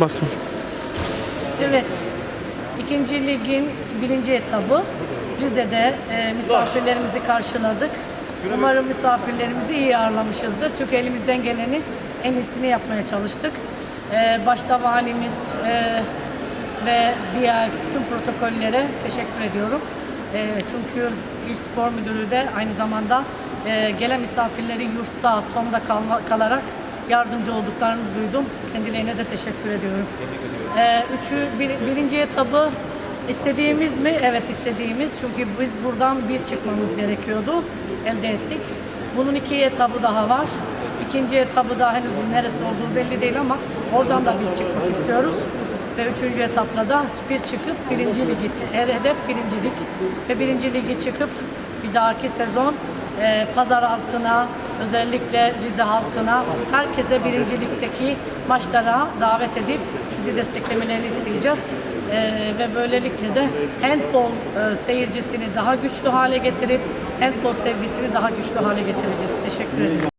Baston. Evet. İkinci ligin birinci etabı. Rize'de e, misafirlerimizi karşıladık. Umarım misafirlerimizi iyi ağırlamışızdır. Çünkü elimizden geleni en iyisini yapmaya çalıştık. E, başta valimiz e, ve diğer tüm protokollere teşekkür ediyorum. E, çünkü İl Spor Müdürü de aynı zamanda e, gelen misafirleri yurtta, TOM'da kalma, kalarak yardımcı olduklarını duydum. Kendilerine de teşekkür ediyorum. Ee, üçü, bir, birinci etabı istediğimiz mi? Evet istediğimiz. Çünkü biz buradan bir çıkmamız gerekiyordu. Elde ettik. Bunun iki etabı daha var. İkinci etabı da henüz neresi olduğu belli değil ama oradan da bir çıkmak istiyoruz. Ve üçüncü etapla da bir çıkıp birinci ligi, her hedef birinci lig. Ve birinci ligi çıkıp bir dahaki sezon e, pazar halkına, özellikle Rize halkına, herkese birinci ligdeki maçlara davet edip bizi desteklemelerini isteyeceğiz. E, ve böylelikle de handball e, seyircisini daha güçlü hale getirip handball sevgisini daha güçlü hale getireceğiz. Teşekkür ederim.